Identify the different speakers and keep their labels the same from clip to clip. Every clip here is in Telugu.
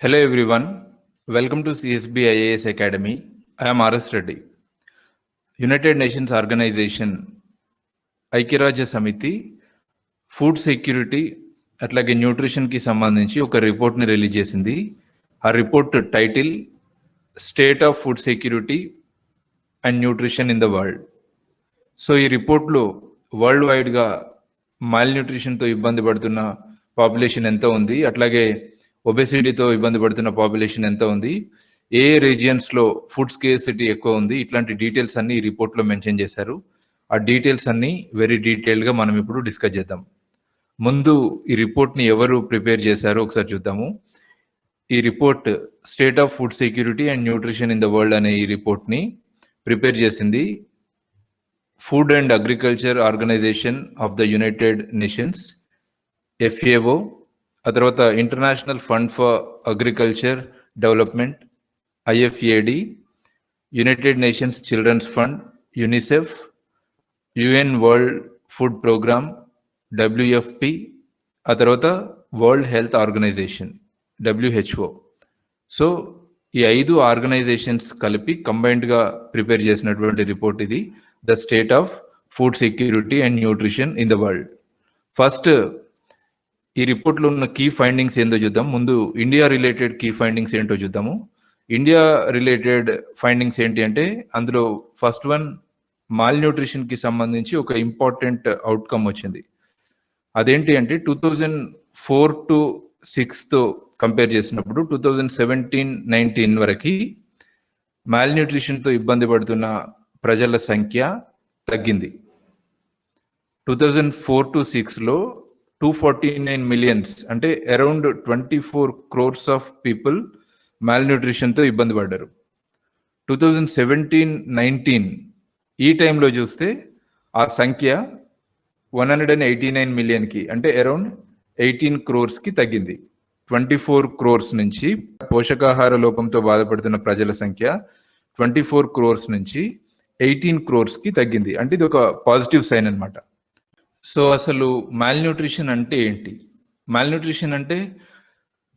Speaker 1: Hello everyone, welcome to CSB IAS Academy. I am RS Reddy. United Nations Organization ఐక్యరాజ్య సమితి ఫుడ్ సెక్యూరిటీ అట్లాగే న్యూట్రిషన్కి సంబంధించి ఒక రిపోర్ట్ని రిలీజ్ చేసింది ఆ report title state of food security and nutrition in the world so ఈ రిపోర్ట్లో వరల్డ్ వైడ్గా మైల్ న్యూట్రిషన్తో ఇబ్బంది పడుతున్న పాపులేషన్ ఎంత ఉంది అట్లాగే ఒబెసిటీతో ఇబ్బంది పడుతున్న పాపులేషన్ ఎంత ఉంది? ఏ రీజియన్స్లో ఫుడ్ స్కేసిటీ ఎక్కువ ఉంది? ఇట్లాంటి డీటెయిల్స్ అన్ని ఈ రిపోర్ట్లో మెన్షన్ చేశారు. ఆ డీటెయిల్స్ అన్ని వెరీ డీటెయిల్డ్గా మనం ఇప్పుడు డిస్కస్ చేద్దాం. ముందు ఈ రిపోర్ట్ని ఎవరు ప్రిపేర్ చేశారో ఒకసారి చూద్దాము. ఈ report State of Food Security and Nutrition in the World అనే ఈ రిపోర్ట్ని ప్రిపేర్ చేసింది Food and Agriculture Organization of the United Nations FAO ఆ తర్వాత International Fund for Agriculture Development IFAD United Nations Children's Fund UNICEF UN World Food Programme WFP ఆ తర్వాత World Health Organization WHO so ఈ ఐదు ఆర్గనైజేషన్స్ కలిపి కంబైన్డ్గా ప్రిపేర్ చేసినటువంటి రిపోర్ట్ ఇది the State of Food Security and Nutrition in the World first ఈ రిపోర్ట్లో ఉన్న కీ ఫైండింగ్స్ ఏందో చూద్దాం. ముందు ఇండియా రిలేటెడ్ కీ ఫైండింగ్స్ ఏంటో చూద్దాము. ఇండియా రిలేటెడ్ ఫైండింగ్స్ ఏంటి అంటే అందులో ఫస్ట్ వన్ మాల్ న్యూట్రిషన్కి సంబంధించి ఒక ఇంపార్టెంట్ అవుట్కమ్ వచ్చింది. అదేంటి అంటే టూ థౌజండ్ ఫోర్ టు సిక్స్తో కంపేర్ చేసినప్పుడు టూ థౌజండ్ సెవెంటీన్ నైన్టీన్ వరకు మాల్ న్యూట్రిషన్తో ఇబ్బంది పడుతున్న ప్రజల సంఖ్య తగ్గింది. టూ థౌజండ్ ఫోర్ టు సిక్స్లో టూ ఫార్టీ నైన్ మిలియన్స్ అంటే around twenty four crores of people mall న్యూట్రిషన్తో ఇబ్బంది పడ్డారు. టూ థౌజండ్ సెవెంటీన్ నైన్టీన్ ఈ టైంలో చూస్తే ఆ సంఖ్య one hundred and eighty nine మిలియన్కి అంటే అరౌండ్ ఎయిటీన్ క్రోర్స్కి తగ్గింది. ట్వంటీ ఫోర్ క్రోర్స్ నుంచి పోషకాహార లోపంతో బాధపడుతున్న ప్రజల సంఖ్య ట్వంటీ ఫోర్ క్రోర్స్ నుంచి ఎయిటీన్ క్రోర్స్కి తగ్గింది. అంటే ఇది ఒక పాజిటివ్ సైన్ అనమాట సో అసలు మాల్ న్యూట్రిషన్ అంటే ఏంటి? మాల్ న్యూట్రిషన్ అంటే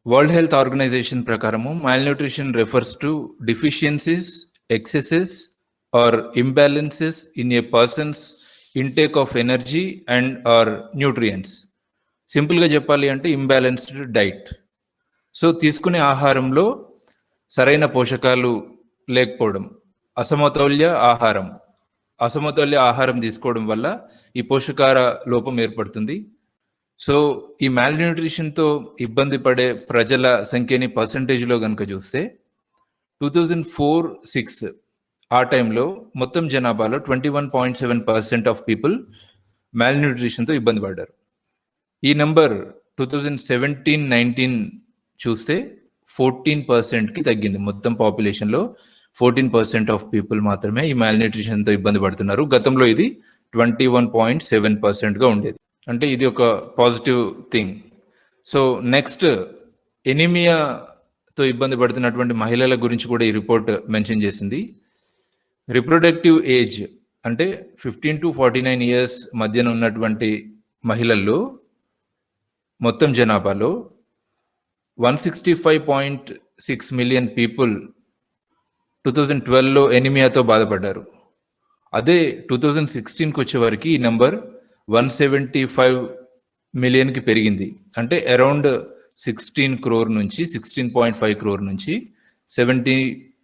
Speaker 1: వరల్డ్ హెల్త్ ఆర్గనైజేషన్ ప్రకారము malnutrition refers to deficiencies excesses or imbalances in a person's intake of energy and or nutrients సింపుల్గా చెప్పాలి అంటే ఇంబ్యాలెన్స్డ్ డైట్ సో తీసుకునే ఆహారంలో సరైన పోషకాలు లేకపోవడం అసమతౌల్య ఆహారం. అసమతుల్య ఆహారం తీసుకోవడం వల్ల ఈ పోషకార లోపం ఏర్పడుతుంది. సో ఈ న్యూట్రిషన్తో ఇబ్బంది పడే ప్రజల సంఖ్యని పర్సంటేజ్లో కనుక చూస్తే టూ థౌజండ్ ఫోర్ సిక్స్ ఆ టైంలో మొత్తం జనాభాలో twenty one point seven percent of people న్యూట్రిషన్తో ఇబ్బంది పడ్డారు. ఈ number two thousand seventeen nineteen చూస్తే ఫోర్టీన్ పర్సెంట్కి తగ్గింది మొత్తం పాపులేషన్లో. ఫోర్టీన్ పర్సెంట్ ఆఫ్ పీపుల్ మాత్రమే ఈ న్యూట్రిషన్తో ఇబ్బంది పడుతున్నారు. గతంలో ఇది ట్వంటీ వన్ పాయింట్ సెవెన్ పర్సెంట్గా ఉండేది. అంటే ఇది ఒక పాజిటివ్ థింగ్. సో నెక్స్ట్ ఎనిమియాతో ఇబ్బంది పడుతున్నటువంటి మహిళల గురించి కూడా ఈ రిపోర్ట్ మెన్షన్ చేసింది. రిప్రొడక్టివ్ ఏజ్ అంటే fifteen to forty nine years మధ్యన ఉన్నటువంటి మహిళల్లో మొత్తం జనాభాలో one sixty five point six million people two thousand ట్వెల్వ్లో ఎనిమియాతో బాధపడ్డారు. అదే టూ థౌజండ్ సిక్స్టీన్కి వచ్చే వరకు ఈ నెంబర్ వన్ సెవెంటీ ఫైవ్ మిలియన్కి పెరిగింది. అంటే అరౌండ్ సిక్స్టీన్ క్రోర్ నుంచి సిక్స్టీన్ పాయింట్ ఫైవ్ క్రోర్ నుంచి seventy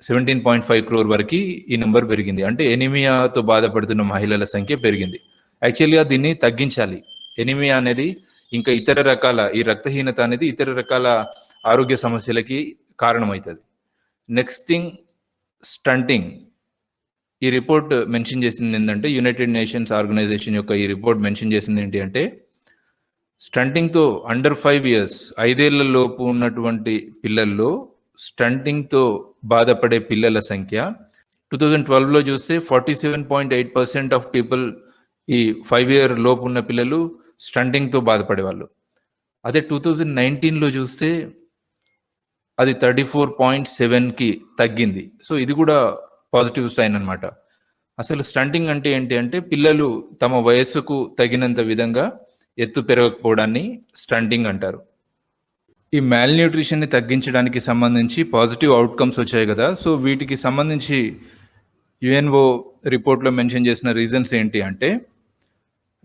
Speaker 1: seventeen point five crore వరకు ఈ నెంబర్ పెరిగింది. అంటే ఎనిమియాతో బాధపడుతున్న మహిళల సంఖ్య పెరిగింది. యాక్చువల్గా దీన్ని తగ్గించాలి. ఎనిమియా అనేది ఇంకా ఇతర రకాల ఈ రక్తహీనత అనేది ఇతర రకాల ఆరోగ్య సమస్యలకి కారణమవుతుంది. నెక్స్ట్ థింగ్ స్టంటింగ్ ఈ రిపోర్ట్ మెన్షన్ చేసింది ఏంటంటే యునైటెడ్ నేషన్స్ ఆర్గనైజేషన్ యొక్క ఈ రిపోర్ట్ మెన్షన్ చేసింది ఏంటి అంటే స్టంటింగ్తో అండర్ ఫైవ్ ఇయర్స్ ఐదేళ్ళ లోపు ఉన్నటువంటి పిల్లల్లో స్టంటింగ్తో బాధపడే పిల్లల సంఖ్య టూ థౌజండ్ ట్వెల్వ్లో చూస్తే forty seven point eight percent of people ఈ ఫైవ్ ఇయర్ లోపు ఉన్న పిల్లలు స్టంటింగ్తో బాధపడేవాళ్ళు. అదే టూ థౌజండ్ నైన్టీన్లో చూస్తే అది థర్టీ ఫోర్ పాయింట్ సెవెన్కి తగ్గింది. సో ఇది కూడా పాజిటివ్ సైన్ అనమాట అసలు స్టంటింగ్ అంటే ఏంటి అంటే పిల్లలు తమ వయస్సుకు తగినంత విధంగా ఎత్తు పెరగకపోవడాన్ని స్టంటింగ్ అంటారు. ఈ మ్యాల్ న్యూట్రిషన్ని తగ్గించడానికి సంబంధించి పాజిటివ్ అవుట్కమ్స్ వచ్చాయి కదా. సో వీటికి సంబంధించి యుఎన్ఓ రిపోర్ట్లో మెన్షన్ చేసిన రీజన్స్ ఏంటి అంటే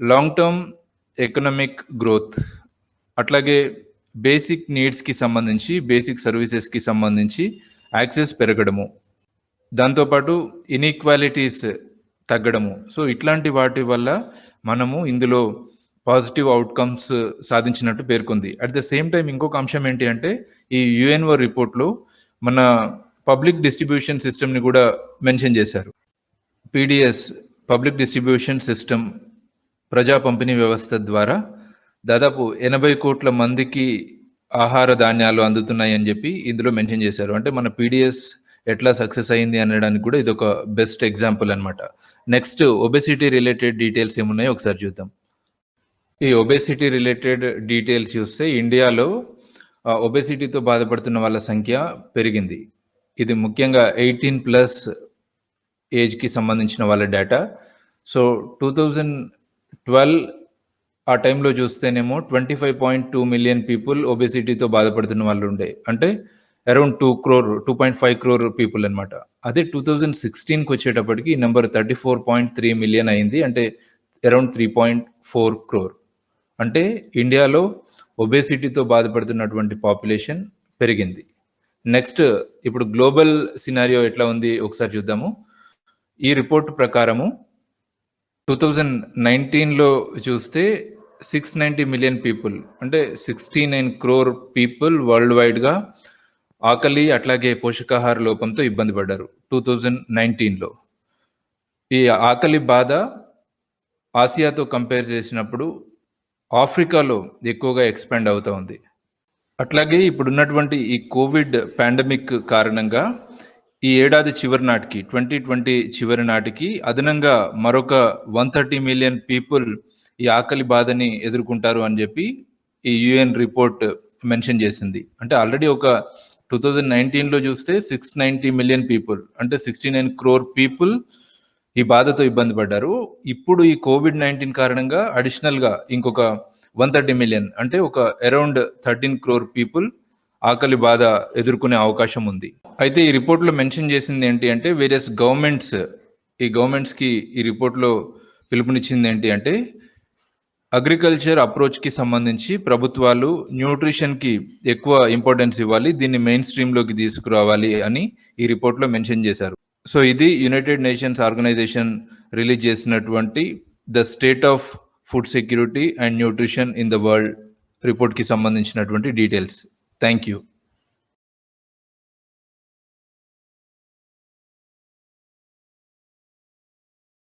Speaker 1: లాంగ్ టర్మ్ ఎకనామిక్ గ్రోత్ అట్లాగే బేసిక్ నీడ్స్కి సంబంధించి బేసిక్ సర్వీసెస్కి సంబంధించి యాక్సెస్ పెరగడము. దాంతోపాటు ఇన్ఈక్వాలిటీస్ తగ్గడము. సో ఇట్లాంటి వాటి వల్ల మనము ఇందులో పాజిటివ్ అవుట్కమ్స్ సాధించినట్టు పేర్కొంది. అట్ ద సేమ్ టైం ఇంకొక అంశం ఏంటి అంటే ఈ యుఎన్ఓ రిపోర్ట్లో మన పబ్లిక్ డిస్ట్రిబ్యూషన్ సిస్టమ్ని కూడా మెన్షన్ చేశారు. పీడిఎస్ పబ్లిక్ డిస్ట్రిబ్యూషన్ సిస్టమ్ ప్రజా పంపిణీ వ్యవస్థ ద్వారా దాదాపు ఎనభై కోట్ల మందికి ఆహార ధాన్యాలు అందుతున్నాయి అని చెప్పి ఇందులో మెన్షన్ చేశారు. అంటే మన పీడిఎస్ ఎట్లా సక్సెస్ అయింది అనడానికి కూడా ఇది ఒక బెస్ట్ ఎగ్జాంపుల్ అనమాట నెక్స్ట్ ఒబెసిటీ రిలేటెడ్ డీటెయిల్స్ ఏమున్నాయో ఒకసారి చూద్దాం. ఈ ఒబేసిటీ రిలేటెడ్ డీటెయిల్స్ చూస్తే ఇండియాలో ఒబెసిటీతో బాధపడుతున్న వాళ్ళ సంఖ్య పెరిగింది. ఇది ముఖ్యంగా ఎయిటీన్ ప్లస్ ఏజ్కి సంబంధించిన వాళ్ళ data. So two thousand twelve ఆ టైంలో చూస్తేనేమో twenty five point two million people ఒబేసిటీతో బాధపడుతున్న వాళ్ళు ఉండే అంటే around two crore two point five crore people అనమాట అదే టూ థౌజండ్ సిక్స్టీన్కి వచ్చేటప్పటికి ఈ number thirty four point three million అయింది. అంటే around three point four crore అంటే ఇండియాలో ఒబేసిటీతో బాధపడుతున్నటువంటి పాపులేషన్ పెరిగింది. నెక్స్ట్ ఇప్పుడు గ్లోబల్ సినారియో ఎట్లా ఉంది? ఒకసారి చూద్దాము. ఈ రిపోర్ట్ ప్రకారము టూ థౌజండ్ నైన్టీన్లో చూస్తే సిక్స్ నైంటీ మిలియన్ పీపుల్ అంటే sixty nine crore people world వైడ్గా ఆకలి అట్లాగే పోషకాహార లోపంతో ఇబ్బంది పడ్డారు టూ థౌజండ్ నైన్టీన్లో. ఈ ఆకలి బాధ ఆసియాతో కంపేర్ చేసినప్పుడు ఆఫ్రికాలో ఎక్కువగా ఎక్స్పాండ్ అవుతూ ఉంది. అట్లాగే ఇప్పుడున్నటువంటి ఈ కోవిడ్ పాండమిక్ కారణంగా ఈ ఏడాది చివరి నాటికి ట్వంటీ ట్వంటీ చివరి నాటికి అదనంగా మరొక వన్ థర్టీ మిలియన్ పీపుల్ ఈ ఆకలి బాధని ఎదుర్కొంటారు అని చెప్పి ఈ యుఎన్ రిపోర్ట్ మెన్షన్ చేసింది. అంటే ఆల్రెడీ ఒక టూ థౌజండ్ నైన్టీన్లో చూస్తే సిక్స్ నైంటీ మిలియన్ పీపుల్ అంటే సిక్స్టీ నైన్ క్రోర్ పీపుల్ ఈ బాధతో ఇబ్బంది పడ్డారు. ఇప్పుడు ఈ కోవిడ్ నైన్టీన్ కారణంగా అడిషనల్గా ఇంకొక వన్ థర్టీ మిలియన్ అంటే ఒక అరౌండ్ థర్టీన్ క్రోర్ పీపుల్ ఆకలి బాధ ఎదుర్కొనే అవకాశం ఉంది. అయితే ఈ రిపోర్ట్లో మెన్షన్ చేసింది ఏంటి అంటే వేరియస్ గవర్నమెంట్స్ ఈ గవర్నమెంట్స్కి ఈ రిపోర్ట్లో పిలుపునిచ్చింది ఏంటి అంటే అగ్రికల్చర్ అప్రోచ్కి సంబంధించి ప్రభుత్వాలు న్యూట్రిషన్కి ఎక్కువ ఇంపార్టెన్స్ ఇవ్వాలి దీన్ని మెయిన్ స్ట్రీమ్లోకి తీసుకురావాలి అని ఈ రిపోర్ట్లో మెన్షన్ చేశారు. సో ఇది యునైటెడ్ నేషన్స్ ఆర్గనైజేషన్ రిలీజ్ చేసినటువంటి the State of Food Security and Nutrition in the World రిపోర్ట్కి సంబంధించినటువంటి డీటెయిల్స్. Thank you.